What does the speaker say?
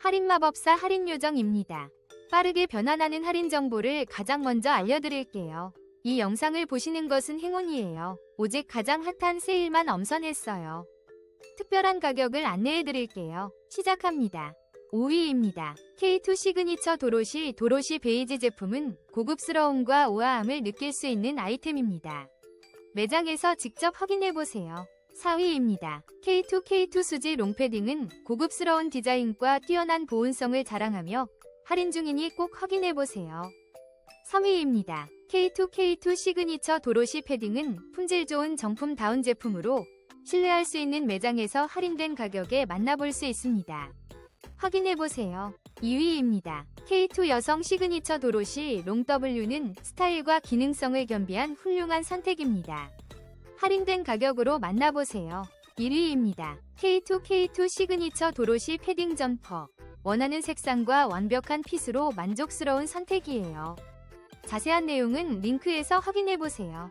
할인마법사 할인요정입니다. 빠르게 변환하는 할인 정보를 가장 먼저 알려드릴게요. 이 영상을 보시는 것은 행운이에요. 오직 가장 핫한 세일만 엄선했어요. 특별한 가격을 안내해드릴게요. 시작합니다. 5위입니다. K2 시그니처 도로시 도로시 베이지 제품은 고급스러움과 우아함을 느낄 수 있는 아이템입니다. 매장에서 직접 확인해보세요. 4위입니다. K2 K2 수지 롱패딩은 고급스러운 디자인과 뛰어난 보온성을 자랑하며 할인 중이니 꼭 확인해보세요. 3위입니다. K2 K2 시그니처 도로시 패딩은 품질 좋은 정품 다운 제품으로 신뢰할 수 있는 매장에서 할인된 가격에 만나볼 수 있습니다. 확인해보세요. 2위입니다. K2 여성 시그니처 도로시 롱 W는 스타일과 기능성을 겸비한 훌륭한 선택입니다. 할인된 가격으로 만나보세요. 1위입니다. K2 K2 시그니처 도로시 패딩 점퍼. 원하는 색상과 완벽한 핏으로 만족스러운 선택이에요. 자세한 내용은 링크에서 확인해보세요.